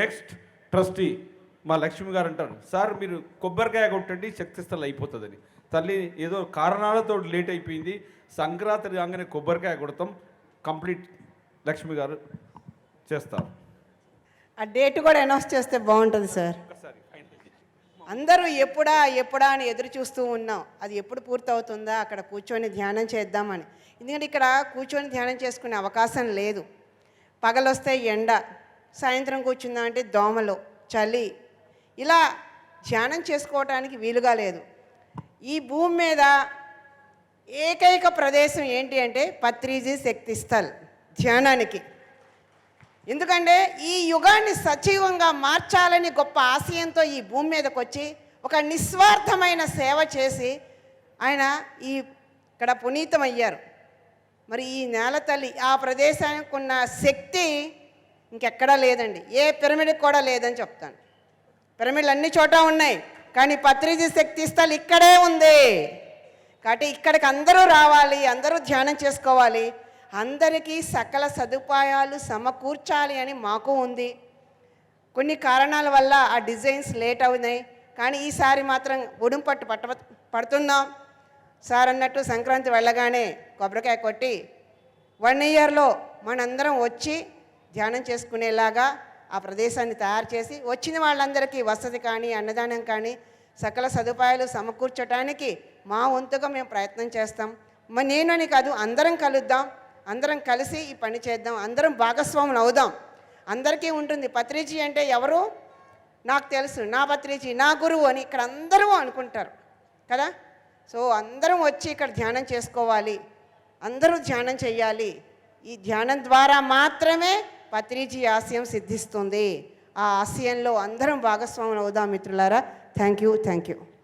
Next trustee మా లక్ష్మి గారు అంటారు సార్ మీరు కొబ్బరికాయ కొట్టండి శక్తిస్థలు అయిపోతుందని. తల్లి ఏదో కారణాలతో లేట్ అయిపోయింది సంక్రాంతి కాగానే కొబ్బరికాయ కొడతాం కంప్లీట్ లక్ష్మి గారు చేస్తారు. ఆ డేట్ కూడా అనౌన్స్ చేస్తే బాగుంటుంది సార్. అందరూ ఎప్పుడా ఎప్పుడా అని ఎదురు చూస్తూ ఉన్నాం. అది ఎప్పుడు పూర్తవుతుందా అక్కడ కూర్చొని ధ్యానం చేద్దామని. ఎందుకంటే ఇక్కడ కూర్చొని ధ్యానం చేసుకునే అవకాశం లేదు. పగలొస్తే ఎండ సాయంత్రం కూర్చుందాం అంటే దోమలు చలి. ఇలా ధ్యానం చేసుకోవటానికి వీలుగా లేదు. ఈ భూమి మీద ఏకైక ప్రదేశం ఏంటి అంటే పత్రిజీ శక్తి స్థల్ ధ్యానానికి. ఎందుకంటే ఈ యుగాన్ని సజీవంగా మార్చాలని గొప్ప ఆశయంతో ఈ భూమి మీదకి వచ్చి ఒక నిస్వార్థమైన సేవ చేసి ఆయన ఈ ఇక్కడ పునీతమయ్యారు. మరి ఈ నేల తల్లి ఆ ప్రదేశానికి ఉన్న శక్తి ఇంకెక్కడా లేదండి. ఏ పిరమిడ్కి కూడా లేదని చెప్తాను. పిరమిడ్లు అన్ని చోట ఉన్నాయి. కానీ పత్రిజీ శక్తి స్థల్ ఇక్కడే ఉంది. కాబట్టి ఇక్కడికి అందరూ రావాలి అందరూ ధ్యానం చేసుకోవాలి. అందరికీ సకల సదుపాయాలు సమకూర్చాలి అని మాకు ఉంది. కొన్ని కారణాల వల్ల ఆ డిజైన్స్ లేట్ అవునాయి. కానీ ఈసారి మాత్రం ఉడుం పట్టు పట్ట పడుతున్నాం. సార్ అన్నట్టు సంక్రాంతి వెళ్ళగానే కొబ్బరికాయ కొట్టి వన్ ఇయర్లో మనందరం వచ్చి ధ్యానం చేసుకునేలాగా ఆ ప్రదేశాన్ని తయారు చేసి వచ్చిన వాళ్ళందరికీ వసతి కానీ అన్నదానం కానీ సకల సదుపాయాలు సమకూర్చడానికి మా వంతుగా మేము ప్రయత్నం చేస్తాం. మరి నేను కాదు అందరం కలుద్దాం. అందరం కలిసి ఈ పని చేద్దాం. అందరం భాగస్వాములు అవుదాం. అందరికీ ఉంటుంది. పత్రిజీ అంటే ఎవరు? నాకు తెలుసు. నా పత్రిజీ నా గురువు అని ఇక్కడ అందరూ అనుకుంటారు. కదా? సో అందరం వచ్చి ఇక్కడ ధ్యానం చేసుకోవాలి. అందరూ ధ్యానం చేయాలి. ఈ ధ్యానం ద్వారా మాత్రమే పత్రిజీ ఆశయం సిద్ధిస్తుంది. ఆ ఆశయంలో అందరం భాగస్వాములు అవుదాం మిత్రులారా. Thank you thank you